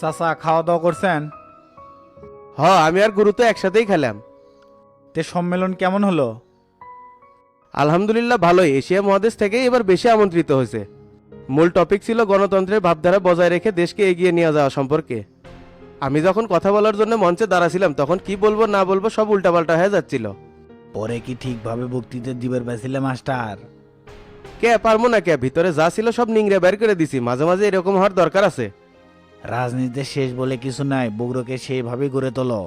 চাচা খাওয়া দাওয়া করছেন? হ আমি আর গুরু তো একসাথেই খেলাম। তে সম্মেলন কেমন হলো? আলহামদুলিল্লাহ ভালোই। এশিয়া মহাদেশ থেকে এবার বেশি আমন্ত্রিত হয়েছে। মূল টপিক ছিল গণতন্ত্রের ভাবধারা বজায় রেখে দেশকে এগিয়ে নিয়ে যাওয়া সম্পর্কে। আমি যখন কথা বলার জন্য মঞ্চে দাঁড়াছিলাম তখন কি বলব না বলব সব উল্টাপাল্টা হয়ে যাচ্ছিল। পরে কি ঠিকভাবে বক্তৃতা দিবার পাইছিলে মাস্টার? কে পারব না কে? ভিতরে যা ছিল সব নিংড়ে বের করে দিছি। মাঝে মাঝে এরকম হওয়ার দরকার আছে। রাজনীতিতে শেষ বলে কিছু নাই বগুড়োকে সেইভাবেই গড়ে তোলো।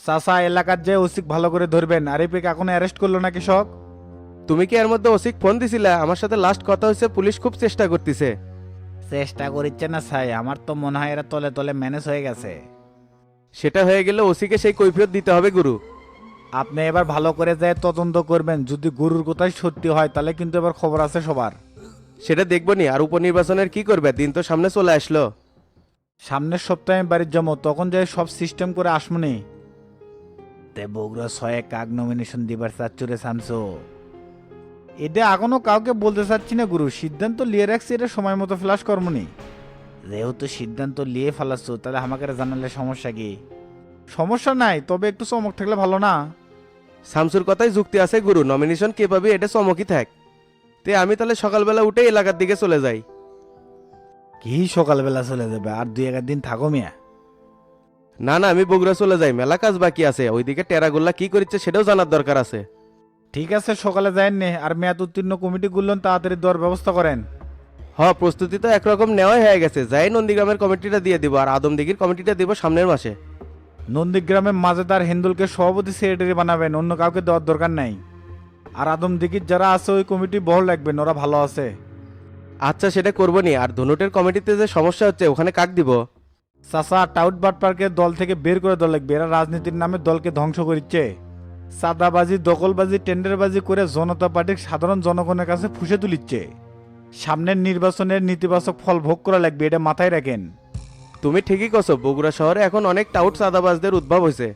চাচা এলাকার যে ওসিক ভালো করে ধরবেন আর এই এখনও অ্যারেস্ট করল না কৃষক তুমি কি এর মধ্যে ওসিক ফোন দিছিলা? আমার সাথে লাস্ট কথা হয়েছে পুলিশ খুব চেষ্টা করতেছে। চেষ্টা করিচ্ছে না ছাই আমার তো মনে হয় এরা তলে তলে ম্যানেজ হয়ে গেছে। সেটা হয়ে গেলে ওসিকে সেই কৈফিয়ত দিতে হবে গুরু। আপনি এবার ভালো করে যায় তদন্ত করবেন যদি গুরুর কোথায় সত্যি হয় তাহলে কিন্তু এবার খবর আছে সবার। সেটা দেখব নি আর উপনির্বাচনের কি করবে? দিন তো সামনে চলে আসলো। সামনের সপ্তাহে বাড়ির জমো, তখন যাই সব সিস্টেম করে আসমনি তে বগুড়া ছয়ে কাক নমিনেশন দিবার চাচ্চুরে সামসো। এটা এখনও কাউকে বলতে চাচ্ছি না গুরু, সিদ্ধান্ত লিয়ে রাখছি, এটা সময় মতো ফ্লাশ কর্মনি যেহেতু সিদ্ধান্ত লিয়ে ফেলাচ্ছ তাহলে আমাকে জানালে সমস্যা কি? সমস্যা নাই, তবে একটু চমক থাকলে ভালো না। শামসুর কথাই যুক্তি আছে গুরু নমিনেশন কে পাবি এটা চমকই থাক। তে আমি তাহলে সকালবেলা উঠে এলাকার দিকে চলে যাই। কি সকালবেলা চলে যাবে? আর দুই এক দিন থাকো মিয়া। না না আমি বগুড়া চলে যাই। মেলা কাজ বাকি আছে। ওইদিকে টেরাগুল্লা কি করছে সেটাও জানার দরকার আছে। ঠিক আছে সকালে যায়েন নে। আর মেয়াদ উত্তীর্ণ কমিটি গুলোন তাড়াতাড়ি দেওয়ার ব্যবস্থা করেন। হ প্রস্তুতি তো একরকম নেওয়াই হয়ে গেছে। যাই নন্দীগ্রামের কমিটিটা দিয়ে দিব আর আদমদিঘির কমিটিটা দিব সামনের মাসে। নন্দীগ্রামে মাঝেদার হিন্দুলকে সভাপতি সেক্রেটারি বানাবেন অন্য কাউকে দেওয়ার দরকার নাই। আর আদম দিঘির যারা আছে ওই কমিটি বহল রাখবেন ওরা ভালো আছে। আচ্ছা সেটা করব নি আর ধনুটের কমিটিতে যে সমস্যা হচ্ছে ওখানে কাক দিব? চাচা টাউট বাটপার্কে দল থেকে বের করে দেওয়া লাগবে। এরা রাজনীতির নামে দলকে ধ্বংস করছে সাদাবাজি দখলবাজি টেন্ডারবাজি করে জনতা পার্টির সাধারণ জনগণের কাছে ফুসে তুলিচ্ছে। সামনের নির্বাচনের নেতিবাচক ফল ভোগ করা লাগবে এটা মাথায় রাখেন। তুমি ঠিকই কছো বগুড়া শহরে এখন অনেক টাউট সাদাবাজদের উদ্ভব হয়েছে।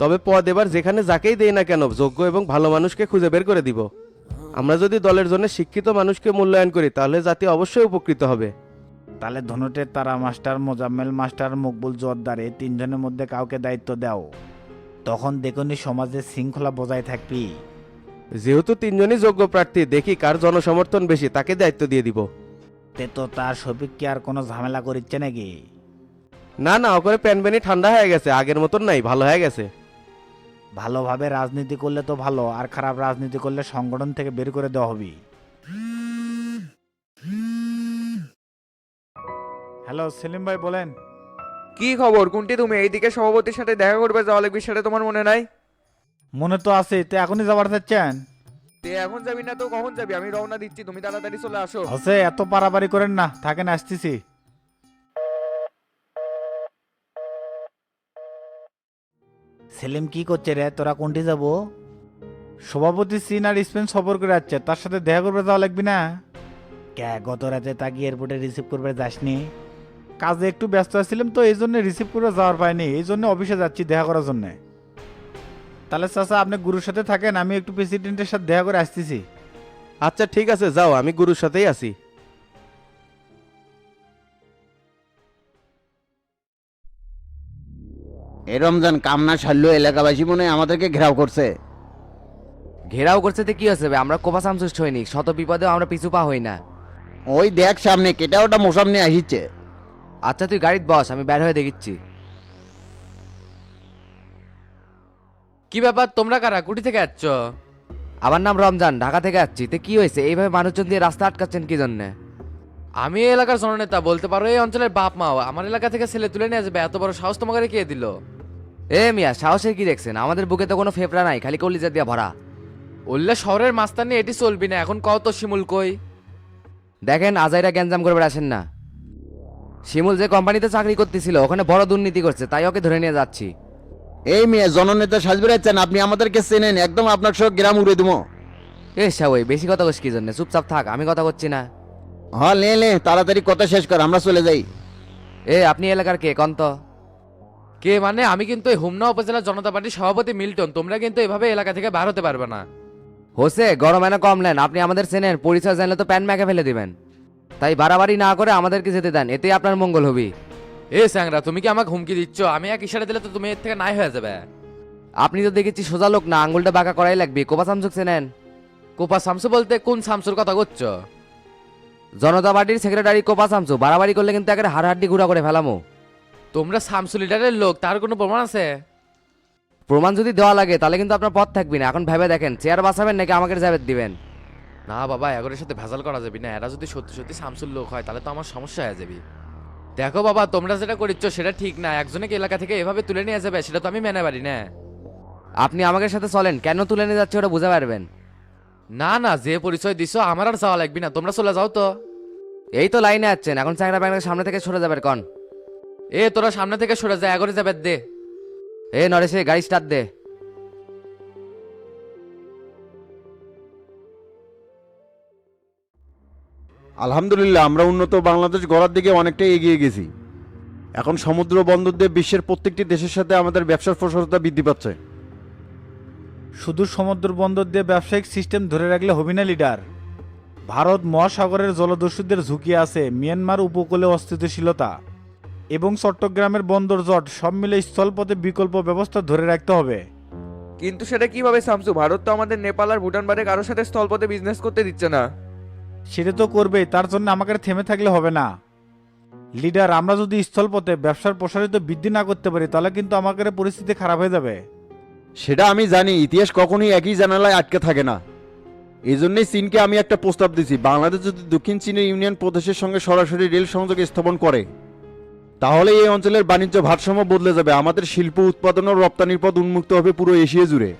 তবে পদ এবার যেখানে যাকেই দেই না কেন যোগ্য এবং ভালো মানুষকে খুঁজে বের করে দিব। আমরা যদি দলের জন্য শিক্ষিত মানুষকে মূল্যায়ন করি তাহলে জাতি অবশ্যই উপকৃত হবে। তাহলে ধনুটের তারা মাস্টার মোজাম্মেল মাস্টার মকবুল জোয়ারদার এই তিনজনের মধ্যে কাউকে দায়িত্ব দাও। তখন দেখুনি সমাজে শৃঙ্খলা বজায় থাকবি। যেহেতু তিনজনই যোগ্য প্রার্থী দেখি কার জনসমর্থন বেশি তাকে দায়িত্ব দিয়ে দিব। তে তো তার সবিক কি আর কোনো ঝামেলা করিচ্ছে নাকি? না না ওখানে প্যানবেনি ঠান্ডা হয়ে গেছে আগের মতন নাই ভালো হয়ে গেছে। ভালোভাবে রাজনীতি করলে তো ভালো আর খারাপ রাজনীতি করলে সংগঠন থেকে বের করে দেওয়া হবে। হ্যালো সেলিম ভাই বলেন। কি খবর? কোনটি তুমি এইদিকে সভাপতির সাথে দেখা করবে যাওয়া লাগবে সেটা তোমার মনে নাই? মনে তো আছে তো এখনই যাবার চাচ্ছেন? তে এখন যাবি না তো কখন যাবি? আমি রওনা দিচ্ছি তুমি তাড়াতাড়ি চলে আসো। হসে এত পারাপারি করেন না থাকেন আসতেছি। সেলিম কি করছে রে? তোরা কোনটি যাব? সভাপতি সিন আর স্পেন সফর করে যাচ্ছে তার সাথে দেখা করবে যাওয়া লাগবি না? কে গত রাতে তাকে এয়ারপোর্টে রিসিভ করবে যাসনি? কাজে একটু ব্যস্ত আছিলাম তো, এই জন্য রিসিভ করে যাওয়ার পাইনি। এই জন্য অফিসে যাচ্ছি দেখা করার জন্য। তাহলে চাচা, আপনি গুরুর সাথে থাকেন, আমি একটু প্রেসিডেন্টের সাথে দেখা করে আসতেছি। আচ্ছা ঠিক আছে, যাও, আমি গুরুর সাথেই আছি। এ রমজান কামনা সারলো এলাকাবাসী মনে হয় আমাদেরকে ঘেরাও করছে। ঘেরাও করছে তো কি হচ্ছে বে? আমরা কোপা সামসুস সৈনিক শত বিপদেও আমরা পিছু পা হই না। ওই দেখ সামনে কেটা ওটা মোসাম নিয়ে আসিচ্ছে। আচ্ছা তুই গাড়িতে বস আমি বের হয়ে দেখিচ্ছি কি ব্যাপার তোমরা কারা? কুটি থেকে যাচ্ছ? আমার নাম রমজান ঢাকা থেকে আসছি তো কি হয়েছে? এইভাবে মানুষজন দিয়ে রাস্তা আটকাচ্ছেন কি জন্যে? আমি এই এলাকার জননেতা বলতে পারো এই অঞ্চলের বাপ মাও আমার এলাকা থেকে ছেলে তুলে নিয়ে যাবে এত বড় সাহস তোমাকে কে দিল? এ মিয়া সাহসে কি দেখছেন? আমাদের বুকে তো কোনো ফেফড়া নাই খালি কলিজা দিয়া ভরা। উল্লে শহরের মাস্তানি এটি চলবি না এখন কত শিমুল কই? দেখেন আজাইরা গ্যাঞ্জাম করে আসেন না। শিমুল যে কোম্পানিতে চাকরি করতেছিল ওখানে বড় দুর্নীতি করছে তাই ওকে ধরে নিয়ে যাচ্ছি। এই মেয়ে জননেতা সাজবে রাখছেন আপনি আমাদেরকে চেনেন একদম আপনার সব গ্রাম উড়ে দেবো এ সাওই বেশি কথা কস কি জন্য? চুপচাপ থাক আমি কথা করছি না। হ্যাঁ লে লে তাড়াতাড়ি কথা শেষ কর আমরা চলে যাই। এ আপনি এলাকার কে কন্ত? কে মানে? আমি কিন্তু এই হুমনা উপজেলা জনতা পার্টির সভাপতি মিল্টন। তোমরা কিন্তু এভাবে এলাকা থেকে বার হতে পারবে না। হোসে গরম এনে কম নেন। আপনি আমাদের চেনেন পরিচয় জানলে তো প্যান ম্যাকে ফেলে দিবেন। তাই বাড়াবাড়ি না করে আমাদেরকে যেতে দেন এতেই আপনার মঙ্গল হবি। এ স্যাংরা তুমি কি আমাকে হুমকি দিচ্ছ? আমি এক ইশারা দিলে তো তুমি এর থেকে নাই হয়ে যাবে। আপনি তো দেখেছি সোজা লোক না আঙ্গুলটা বাঁকা করাই লাগবে। কোপা সামসুক চেনেন? কোপা শামসু বলতে কোন শামসুর কথা করছ? জনতা পার্টির সেক্রেটারি কোপা সামসু। বাড়াবাড়ি করলে কিন্তু একেবারে হাড়হাড্ডি ঘুরা করে ফেলামো। তোমরা শামসু লিডারের লোক তার কোনো প্রমাণ আছে? প্রমাণ যদি দেওয়া লাগে তাহলে কিন্তু আপনার পথ থাকবি না। এখন ভেবে দেখেন চেয়ার বাঁচাবেন নাকি আমাকে জাবেদ দিবেন? না বাবা এগোরের সাথে ভেজাল করা যাবে না। এরা যদি সত্যি সত্যি শামসুর লোক হয় তাহলে তো আমার সমস্যা হয়ে যাবে। দেখো বাবা তোমরা যেটা করিচ্ছ সেটা ঠিক না। একজনকে এলাকা থেকে এভাবে তুলে নিয়ে যাবে সেটা তো আমি মেনে পারি না। আপনি আমাদের সাথে চলেন কেন তুলে নিয়ে যাচ্ছে ওটা বুঝতে পারবেন? না না যে পরিচয় দিছো আমার আর যাওয়া লাগবে না। তোমরা চলে যাও তো। এই তো লাইনে আছেন এখন চ্যাংরা ব্যাংকের সামনে থেকে সরে যাবেন কন। এ তোরা সামনে থেকে সরে যায় এগোরে যাবে দে। এ নরেশে গাড়ি স্টার্ট দে। আলহামদুলিল্লাহ আমরা উন্নত বাংলাদেশ গড়ার দিকে অনেকটাই এগিয়ে গেছি। এখন সমুদ্র বন্দর দিয়ে বিশ্বের প্রত্যেকটি দেশের সাথে আমাদের ব্যবসার প্রসারতা বৃদ্ধি পাচ্ছে। শুধু সমুদ্র বন্দর দিয়ে ব্যবসায়িক সিস্টেম ধরে রাখলে হবি না লিডার। ভারত মহাসাগরের জলদস্যুদের ঝুঁকি আছে মিয়ানমার উপকূলে অস্থিতিশীলতা। এবং চট্টগ্রামের বন্দর জট সব মিলে স্থলপথে বিকল্প ব্যবস্থা ধরে রাখতে হবে। কিন্তু সেটা কীভাবে শামসু ভারত তো আমাদের নেপাল আর ভুটান বাদে কারোর সাথে স্থলপথে বিজনেস করতে দিচ্ছে না। সেটা তো করবেই তার জন্য আমাকে আর থেমে থাকলে হবে না। লিডার আমরা যদি স্থলপথে ব্যবসার প্রসারিত বৃদ্ধি না করতে পারি তাহলে কিন্তু আমাদের পরিস্থিতি খারাপ হয়ে যাবে। সেটা আমি জানি ইতিহাস কখনোই একই জানালায় আটকে থাকে না। এই জন্যই চীনকে আমি একটা প্রস্তাব দিছি বাংলাদেশ যদি দক্ষিণ চীনের ইউনিয়ন প্রদেশের সঙ্গে সরাসরি রেল সংযোগ স্থাপন করে। তাহলে এই অঞ্চলের বাণিজ্য ভারসাম্য বদলে যাবে। আমাদের শিল্প উৎপাদন ও রপ্তানির পথ উন্মুক্ত হবে পুরো এশিয়া জুড়ে।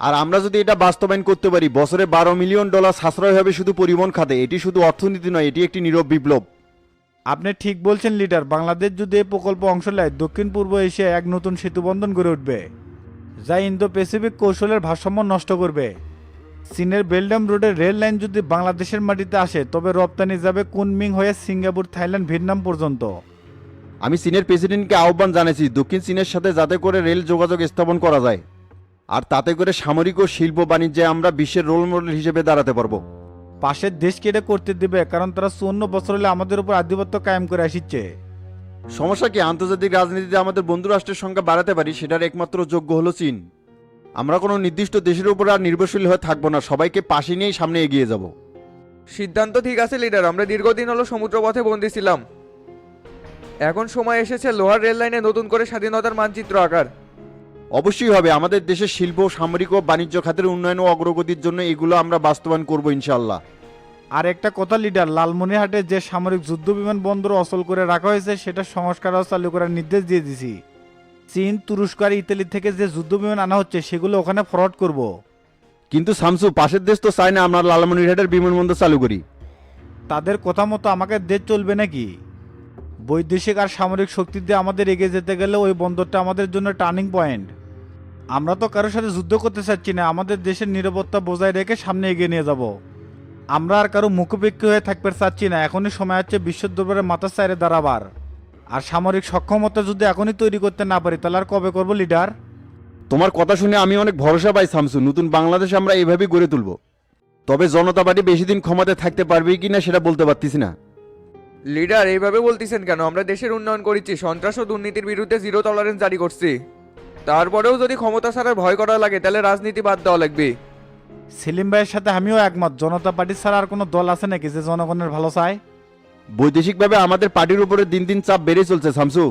আর আমরা যদি এটা বাস্তবায়ন করতে পারি, বছরে বারো মিলিয়ন ডলার সাশ্রয় হবে শুধু পরিবহন খাতে। এটি শুধু অর্থনীতি নয়, এটি একটি নীরব বিপ্লব। আপনি ঠিক বলছেন, লিডার। বাংলাদেশ যদি এই প্রকল্প অংশ নেয়, দক্ষিণ পূর্ব এশিয়ায় এক নতুন সেতু বন্ধন গড়ে উঠবে, যা ইন্দো প্যাসিফিক কৌশলের ভারসাম্য নষ্ট করবে। চীনের বেলডাম রোডের রেল লাইন যদি বাংলাদেশের মাটিতে আসে, তবে রপ্তানি যাবে কুনমিং হয়ে সিঙ্গাপুর, থাইল্যান্ড, ভিয়েতনাম পর্যন্ত। আমি চীনের প্রেসিডেন্টকে আহ্বান জানাইছি দক্ষিণ চীনের সাথে যাতে করে রেল যোগাযোগ স্থাপন করা যায়। আর তাতে করে সামরিক ও শিল্প বাণিজ্যে আমরা বিশ্বের রোল মডেল হিসেবে দাঁড়াতে পারব। পাশের দেশকে এটা করতে দেবে কারণ তারা চুয়ান্ন বছর হলে আমাদের উপর আধিপত্য কায়েম করে আসিচ্ছে। সমস্যা কি আন্তর্জাতিক রাজনীতিতে আমাদের বন্ধু রাষ্ট্রের সংখ্যা বাড়াতে পারি সেটার একমাত্র যোগ্য হলো চীন। আমরা কোনো নির্দিষ্ট দেশের উপর আর নির্ভরশীল হয়ে থাকব না সবাইকে পাশে নিয়েই সামনে এগিয়ে যাব। সিদ্ধান্ত ঠিক আছে লিডার আমরা দীর্ঘদিন হলো সমুদ্রপথে বন্দী ছিলাম। এখন সময় এসেছে লোহার রেল লাইনে নতুন করে স্বাধীনতার মানচিত্র আকার। অবশ্যই হবে আমাদের দেশের শিল্প সামরিক ও বাণিজ্য খাতের উন্নয়ন ও অগ্রগতির জন্য এগুলো আমরা বাস্তবায়ন করব ইনশাল্লাহ আর একটা কথা লিডার লালমনিরহাটে যে সামরিক যুদ্ধ বিমান বন্দর অচল করে রাখা হয়েছে সেটা সংস্কারও চালু করার নির্দেশ দিয়ে দিছি। চীন তুরস্ক আর ইতালি থেকে যে যুদ্ধ বিমান আনা হচ্ছে সেগুলো ওখানে ফরওয়ার্ড করব। কিন্তু সামসু পাশের দেশ তো চায় না আমরা লালমনিরহাটের বিমানবন্দর চালু করি। তাদের কথা মতো আমাকে দেশ চলবে নাকি? বৈদেশিক আর সামরিক শক্তি দিয়ে আমাদের এগিয়ে যেতে গেলে ওই বন্দরটা আমাদের জন্য টার্নিং পয়েন্ট। আমরা তো কারোর সাথে যুদ্ধ করতে চাচ্ছি না, আমাদের দেশের নিরাপত্তা বজায় রেখে সামনে এগিয়ে নিয়ে যাব। আমরা আর কারও মুখোপেক্ষী হয়ে থাকতে চাচ্ছি না, এখনই সময় হচ্ছে বিশ্ব দরবারে মাথার সাইরে দাঁড়াবার। আর সামরিক সক্ষমতা যদি এখনই তৈরি করতে না পারি, তাহলে আর কবে করব, লিডার? তোমার কথা শুনে আমি অনেক ভরসা পাই, সামসু। নতুন বাংলাদেশ আমরা এইভাবেই গড়ে তুলব। তবে জনতা পার্টি বেশি দিন ক্ষমতায় থাকতে পারবে কি না সেটা বলতে পারতিস না। লিডার এইভাবে বলতেছেন কেন? আমরা দেশের উন্নয়ন করেছি সন্ত্রাস ও দুর্নীতির বিরুদ্ধে জিরো টলারেন্স জারি করছি। তারপরেও যদি ক্ষমতা ছাড়ার ভয় করা লাগে তাহলে রাজনীতি বাদ দেওয়া লাগবে। সেলিম ভাইয়ের সাথে আমিও একমত জনতা পার্টি ছাড়া আর কোনো দল আছে নাকি যে জনগণের ভালো চায়? বৈদেশিকভাবে আমাদের পার্টির উপরে দিন দিন চাপ বেড়ে চলছে শামসু।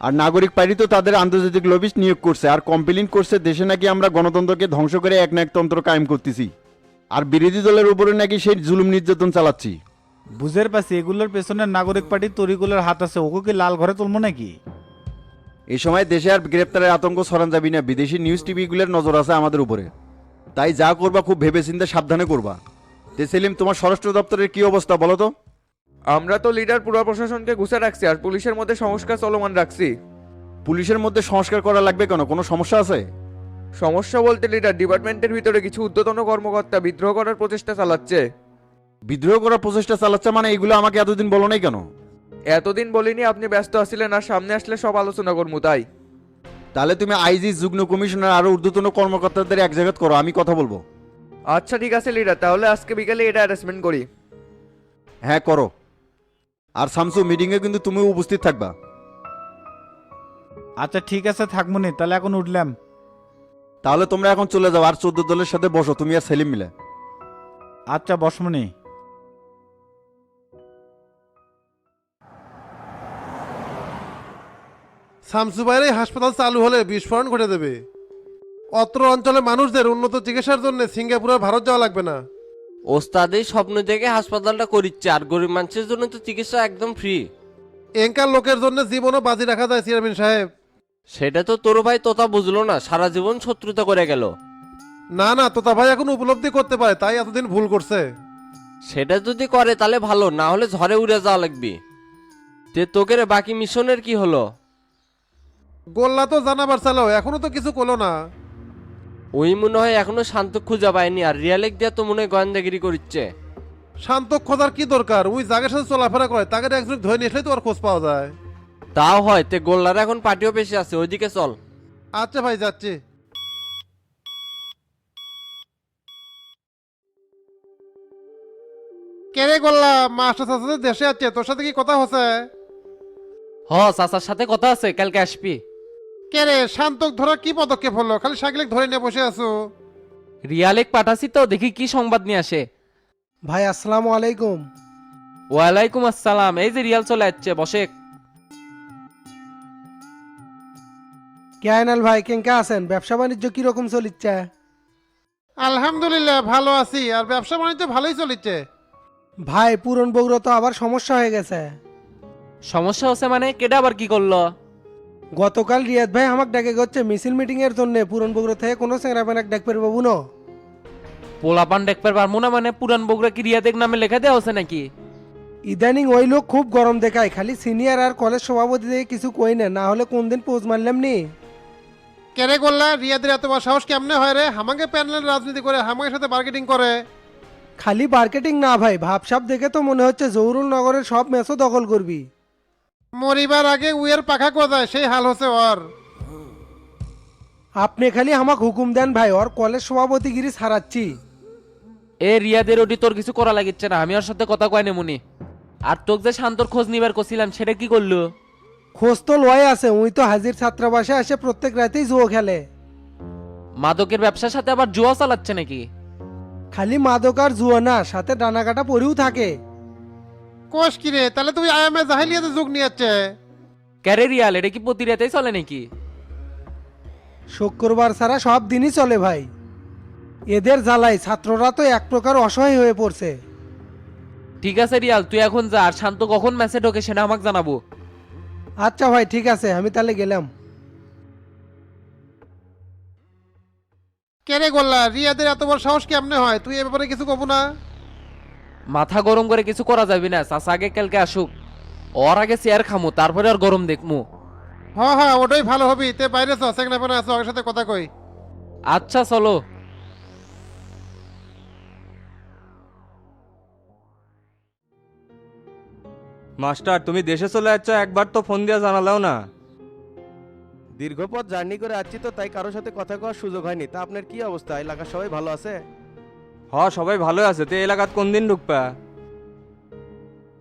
আর নাগরিক পার্টি তো তাদের আন্তর্জাতিক লবিস্ট নিয়োগ করছে আর কমপ্লেন করছে দেশে নাকি আমরা গণতন্ত্রকে ধ্বংস করে এক না এক তন্ত্র কায়েম করতেছি। আর বিরোধী দলের উপরে নাকি সেই জুলুম নির্যাতন চালাচ্ছি। বুঝের পাশে এগুলোর পেছনে নাগরিক পার্টির তরিগুলোর হাত আছে ওকে কি লাল ঘরে তুলবো নাকি? এই সময় দেশে আর গ্রেপ্তারের আতঙ্ক সরান যাবি না বিদেশি নিউজ টিভিগুলোর নজর আছে আমাদের উপরে। তাই যা করবা খুব ভেবেচিন্তে সাবধানে করবা। তে সেলিম তোমার স্বরাষ্ট্র দপ্তরের কি অবস্থা বলো তো? আমরা তো লিডার পুরো প্রশাসনকে ঘুষে রাখছি আর পুলিশের মধ্যে সংস্কার চলমান রাখছি। পুলিশের মধ্যে সংস্কার করা লাগবে কেন? কোনো সমস্যা আছে? সমস্যা বলতে লিডার ডিপার্টমেন্টের ভিতরে কিছু উদ্যতন কর্মকর্তা বিদ্রোহ করার প্রচেষ্টা চালাচ্ছে। বিদ্রোহ করার প্রচেষ্টা চালাচ্ছে মানে এগুলো আমাকে এতদিন বলো নাই কেন? এতদিন বলিনি আপনি ব্যস্ত আছিলেন আর সামনে আসলে সব আলোচনা করব তাই। তাহলে তুমি আইজি যুগ্ম কমিশনার আর ঊর্ধ্বতন কর্মকর্তাদের এক জায়গায় করো আমি কথা বলব। আচ্ছা ঠিক আছে লিডার তাহলে আজকে বিকেলে এটা অ্যারেঞ্জমেন্ট করি। হ্যাঁ করো। আর শামসু মিটিংয়ে কিন্তু তুমি উপস্থিত থাকবা। আচ্ছা ঠিক আছে থাকমুনি তাহলে এখন উঠলাম। তাহলে তোমরা এখন চলে যাও আর চোদ্দ দলের সাথে বসো তুমি আর সেলিম মিলে। আচ্ছা বসমনি। শামসুবাইয়ের এই হাসপাতাল চালু হলে বিস্ফোরণ ঘটে দেবে অত্র অঞ্চলে মানুষদের উন্নত চিকিৎসার জন্য সিঙ্গাপুরে ভারত যাওয়া লাগবে না। ওস্তাদের স্বপ্ন দেখে হাসপাতালটা করিচ্ছে আর গরিব মানুষের জন্য তো চিকিৎসা একদম ফ্রি এঙ্কার লোকের জন্য জীবনও বাজি রাখা যায় চেয়ারম্যান সাহেব। সেটা তো তোর ভাই তোতা বুঝলো না সারা জীবন শত্রুতা করে গেল। না না তোতা ভাই এখন উপলব্ধি করতে পারে তাই এতদিন ভুল করছে। সেটা যদি করে তাহলে ভালো না হলে ঝড়ে উড়ে যাওয়া লাগবে। তে তোকে রে বাকি মিশনের কি হলো? গোল্লা তো জানাবার চালো এখনও তো কিছু করল না। ওই মনে হয় এখনও শান্ত খুঁজে পায়নি আর রিয়ালেক দিয়া তো মনে হয় গোয়েন্দাগিরি করছে শান্ত খোঁজার কি দরকার? ওই জায়গার সাথে চলাফেরা করে তাকে একজন ধরে নিয়ে আসলে তো আর খোঁজ পাওয়া যায়। তাও হয় তে গোল্লার এখন পার্টিও বেশি আছে ওইদিকে চল। আচ্ছা ভাই যাচ্ছি। কেরে গোল্লা মাস্টার সাথে দেশে আছে তোর সাথে কি কথা হচ্ছে? হ চাচার সাথে কথা আছে কালকে আসবি। কে রে শান্তক ধরা কি পদক্ষেপ হলো? খালি সাইকেলিক ধরে নিয়ে বসে আছো। রিয়ালেক পাঠাছি তো দেখি কি সংবাদ নিয়ে আসে। ভাই আসসালামু আলাইকুম। ওয়ালাইকুম আসসালাম এই যে রিয়াল চলে যাচ্ছে বসে। কে আইনাল ভাই কেঙ্কা আছেন? ব্যবসা বাণিজ্য কীরকম চলিচ্ছে? আলহামদুলিল্লাহ ভালো আছি। আর ব্যবসা বাণিজ্য ভালোই চলিচ্ছে। ভাই পুরন বগুড়া তো আবার সমস্যা হয়ে গেছে। সমস্যা হচ্ছে মানে কেডা আবার কি করল? গতকাল রিয়াদ ভাই আমাকে ডাকে গেছে মিছিল মিটিং এর জন্য পুরন বগুড়া থেকে কোনো চেংরা পেনাক ডাক পারব বাবু ন পোলাপান দেখবার পারব না মানে পুরান বগুড়া কি রিয়াদেক নামে লেখা দেওয়া হচ্ছে নাকি? ইদানিং ওই লোক খুব গরম দেখায় খালি সিনিয়র আর কলেজ সভাপতি থেকে কিছু কই না না হলে কোন দিন পোজ মারলাম নি? কেরে গোল্লা রিয়াদের এত বড় সাহস কেমনে হয় রে? আমাকে প্যানেল রাজনীতি করে হামাকে সাথে মার্কেটিং করে। খালি মার্কেটিং না ভাই ভাবসাব দেখে তো মনে হচ্ছে জহুরুল নগরের সব ম্যাচও দখল করবি। মরিবার আগে উয়ের পাখা কোথায় সেই হাল হচ্ছে ওর। আপনি খালি আমাকে হুকুম দেন ভাই ওর কলেজ সভাপতিগিরি ছাড়াচ্ছি এ রিয়াদের ওটি তোর কিছু করা লাগিচ্ছে না আমি ওর সাথে কথা কয় নেমুনি আর তোকে যে শান্তর খোঁজ নিবার করছিলাম সেটা কি করল? খোঁজ তো লয় আছে উই তো হাজির ছাত্রাবাসে আসে প্রত্যেক রাতেই জুয়ো খেলে। মাদকের ব্যবসার সাথে আবার জুয়া চালাচ্ছে নাকি? খালি মাদক আর জুয়া না সাথে ডানা কাটা পরেও থাকে। কোষ কিরে তাহলে তুই আয়ামে জাহিলিয়াতে যোগ নিয়ে যাচ্ছে ক্যারে রিয়াল এটা কি প্রতি রাতেই চলে নাকি? শুক্রবার ছাড়া সব দিনই চলে ভাই। এদের জ্বালাই ছাত্ররা তো এক প্রকার অসহায় হয়ে পড়ছে। ঠিক আছে রিয়াল তুই এখন যা আর শান্ত কখন ম্যাচে ঢোকে সেটা আমাকে জানাব। আচ্ছা ভাই ঠিক আছে আমি তাহলে গেলাম। কেরে গোল্লা রিয়াদের এত বড় সাহস কেমনে হয়? তুই এ ব্যাপারে কিছু কব না। মাথা গরম করে কিছু করা যাবে না। চাষা আগে কালকে আসুক। ওর আগে চেয়ার খামু তারপরে আর গরম দেখমু। হ্যাঁ হ্যাঁ ওটাই ভালো হবি। তে বাইরে চ সেখানে পেনে আছো ওর সাথে কথা কই। আচ্ছা চলো। মাস্টার তুমি দেশে চলে যাচ্ছ একবার তো ফোন দিয়ে জানালেও না। দীর্ঘ পথ জার্নি করে আসছি তো তাই কারোর সাথে কথা কওয়ার সুযোগ হয়নি। তা আপনার কি অবস্থা? এলাকার সবাই ভালো আছে? হ সবাই ভালো আছে। তো এলাকাত কোন দিন ঢুকবা?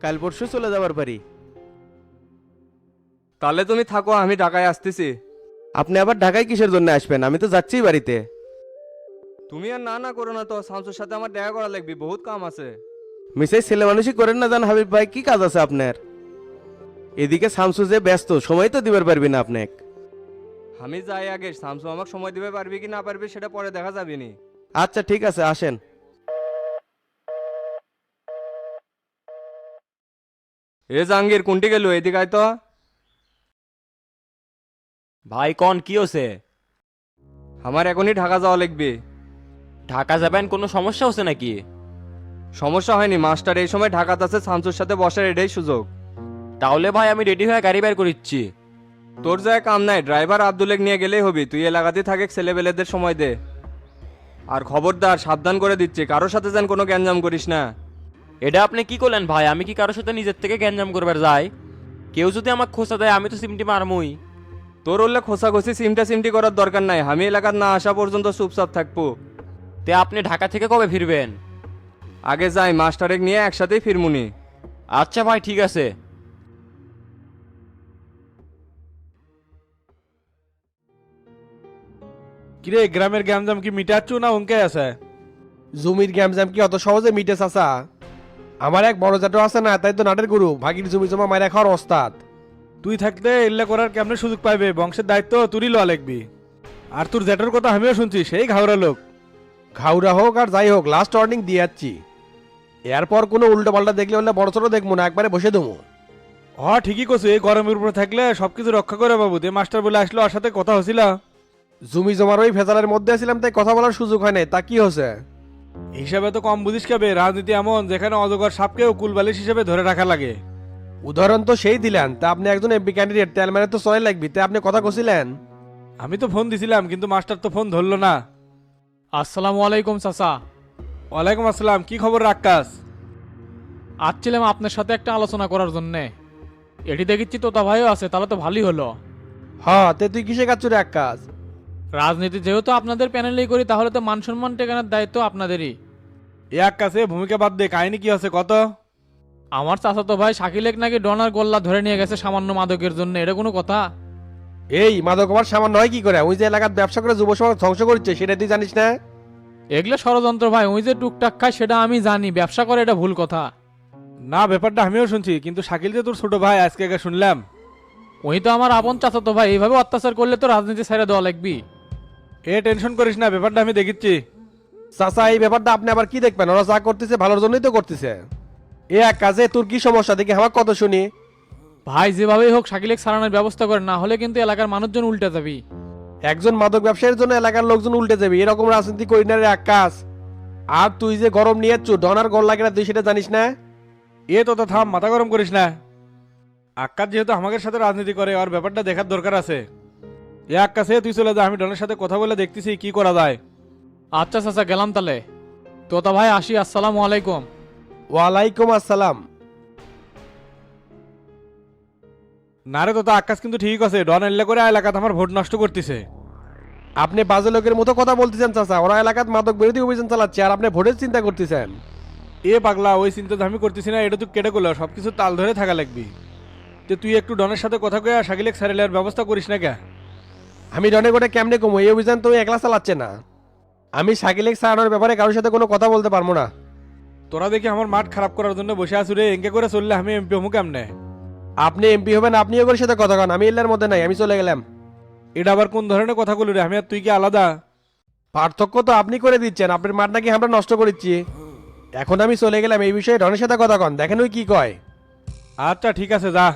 কাল পরশু চলে যাবার পারি। তাহলে তুমি থাকো আমি ঢাকায় আসতেছি। আপনি আবার ঢাকায় কিসের জন্য আসবেন? আমি তো যাচ্ছি বাড়িতে। তুমি আর না না করো না তো শামসুর সাথে আমার দেখা করা লাগবে বহুত কাম আছে। মিসেস ছেলে মানুষই করেন না জান হাবিব ভাই কি কাজ আছে আপনার? এদিকে শামসু যে ব্যস্ত সময় তো দিবার পারবি না আপনাকে। আমি যাই আগে শামসু আমাকে সময় দিবে পারবি কি না পারবি সেটা পরে দেখা যাবে নি আচ্ছা ঠিক আছে আসেন। এ জাহাঙ্গীর কোনটি গেল? এদিকে আয় তো। ভাই কন? কি হচ্ছে আমার এখনই ঢাকা যাওয়া লাগবে। ঢাকা যাবেন? কোনো সমস্যা হচ্ছে নাকি? সমস্যা হয়নি মাস্টার এই সময় ঢাকাতে আছে শামসুর সাথে বসার এটাই সুযোগ। তাহলে ভাই আমি রেডি হয়ে গাড়ি বের করিচ্ছি। তোর যায় কাম নাই ড্রাইভার আব্দুলেক নিয়ে গেলেই হবি। তুই এলাকাতে থাকে ছেলেবেলেদের সময় দে। আর খবরদার সাবধান করে দিচ্ছি কারোর সাথে যেন কোনো গ্যাঞ্জাম করিস না। এটা আপনি কি করলেন ভাই? আমি কি কারোর সাথে নিজের থেকে গ্যাঞ্জাম করবার যাই? কেউ যদি আমার খোঁচা দেয় আমি তো সিমটি মারমুই। তোর উল্লে খোসাখোসি সিমটা সিমটি করার দরকার নাই। আমি এলাকার না আসা পর্যন্ত চুপচাপ থাকব। তে আপনি ঢাকা থেকে কবে ফিরবেন? আগে যাই মাস্টারেক নিয়ে একসাথেই ফিরমুনি। আচ্ছা ভাই ঠিক আছে। কিরে গ্রামের গ্যামজাম কি মিটাচ্ছ না অঙ্কে আছে? জমির গ্যামজাম কি অত সহজে মিটে চাচা? আমার এক বড় জাটো আছে না তাই তো নাটের গুরু ভাগির জমি জমা মাইরা খাওয়ার ওস্তাদ। তুই থাকতে এল্লা করার কেমনে সুযোগ পাইবে? বংশের দায়িত্ব তুরই লওয়া লাগবি। আর তোর জ্যাঠার কথা আমিও শুনছি সেই ঘাওড়া লোক। ঘাউরা হোক আর যাই হোক লাস্ট ওয়ার্নিং দিয়ে যাচ্ছি। এরপর কোনো উল্টো পাল্টা দেখলে হলে বড় ছোট দেখব না একবারে বসে দেবো। হ ঠিকই কছু এই গরমের উপরে থাকলে সবকিছু রক্ষা করে বাবু তে মাস্টার বলে আসলো ওর সাথে কথা হছিল জমি জমার ওই ভেজালের মধ্যে ছিলাম তাই কথা বলার সুযোগ হয় নাই তা কি হচ্ছে হিসাবে তো কম বুঝিস খাবে রাজনীতি এমন যেখানে অজগর সাপকেও কুলবালিশ হিসেবে ধরে রাখা লাগে। উদাহরণ তো সেই দিলেন তা আপনি একজন এমপি ক্যান্ডিডেট তেল মানে তো চলাই লাগবি তাই আপনি কথা কছিলেন? আমি তো ফোন দিছিলাম কিন্তু মাস্টার তো ফোন ধরলো না। আসসালামু আলাইকুম চাচা। ওয়ালাইকুম আসসালাম কি খবর রাক্কাস? আসছিলাম আপনার সাথে একটা আলোচনা করার জন্যে। এটি দেখেছি তোতা ভাইও আছে তাহলে তো ভালোই হলো। হ্যাঁ তে তুই কিসে কাজ এক কাজ রাজনীতি যেহেতু আপনাদের প্যানেলেই করি তাহলে তো মান সম্মান টেকানোর দায়িত্ব আপনাদেরই। এ কাছে ভূমিকা বাদ দে কাহিনী কি আছে কত? আমার চাচাতো ভাই শাকিলেক নাকি ডনার গোল্লা ধরে নিয়ে গেছে সামান্য মাদকের জন্য এটা কোনো কথা? এই মাদক আমার সামান্য হয় কি করে? ওই যে এলাকার ব্যবসা করে যুব সমাজ ধ্বংস করছে সেটা তুই জানিস না? এগুলো ষড়যন্ত্র ভাই ওই যে টুকটাক খায় সেটা আমি জানি ব্যবসা করে এটা ভুল কথা। না ব্যাপারটা আমিও শুনছি কিন্তু শাকিল যে তোর ছোট ভাই আজকে আগে শুনলাম। ওই তো আমার আপন চাচাতো ভাই এইভাবে অত্যাচার করলে তো রাজনীতি ছেড়ে দেওয়া লাগবি এ টেনশন করিস না ব্যাপারটা আমি দেখিচ্ছি। চাচা এই ব্যাপারটা আপনি আবার কি দেখবেন? ওরা যা করতেছে ভালোর জন্যই তো করতেছে। এ এক কাজে তোর কি সমস্যা? দেখি আমার কত শুনি। ভাই যেভাবেই হোক শাকিলেক সারানোর ব্যবস্থা করে না হলে কিন্তু এলাকার মানুষজন উল্টে যাবি। একজন মাদক ব্যবসায়ীর জন্য এলাকার লোকজন উল্টে যাবে। এরকম রাজনীতি করি না রে এক কাজ। আর তুই যে গরম নিয়ে ডনার গোল লাগে না তুই সেটা জানিস না? এ তো তো থাম মাথা গরম করিস না। আক্কাস যেহেতু আমাদের সাথে রাজনীতি করে আর ব্যাপারটা দেখার দরকার আছে। এ আক্কাসে তুই চলে যা আমি ডনের সাথে কথা বলে দেখতেছি কি করা যায়। আচ্ছা চাচা গেলাম তাহলে। তোতা ভাই আসি আসসালামু আলাইকুম। ওয়ালাইকুম আসসালাম। না রে তো তো আকাশ কিন্তু ঠিক আছে ডন এল্লে করে এলাকাতে আমার ভোট নষ্ট করতেছে। আপনি বাজে লোকের মতো কথা বলতেছেন চাচা ওরা এলাকাত মাদক বিরোধী অভিযান চালাচ্ছে আর আপনি ভোটের চিন্তা করতেছেন। এ পাগলা ওই চিন্তা তো আমি করতেছি না এটা তুই কেটে করল সব কিছু তাল ধরে থাকা লাগবি। তো তুই একটু ডনের সাথে কথা কয়ে শাকিলেক সারেলের ব্যবস্থা করিস না কে? আমি ডনে গোটে কেমনে কমো? এই অভিযান তো একলা চালাচ্ছে না। আমি সাকিলেক সারানোর ব্যাপারে কারোর সাথে কোনো কথা বলতে পারব না। তোরা দেখি আমার মাঠ খারাপ করার জন্য বসে আছু রে। এঙ্কে করে চললে আমি এমপি হমু কেমনে? আপনি এমপি হবেন আপনি ওর সাথে কথা কন। আমি এল্লার মধ্যে নাই আমি চলে গেলাম। এটা আবার কোন ধরনের কথা বলি রে? আমি আর তুই কি আলাদা? পার্থক্য তো আপনি করে দিচ্ছেন আপনার মাঠ নাকি আমরা নষ্ট করেছি। এখন আমি চলে গেলাম এই বিষয়ে ডনের সাথে কথা কন দেখেন ওই কি কয়। আচ্ছা ঠিক আছে যা।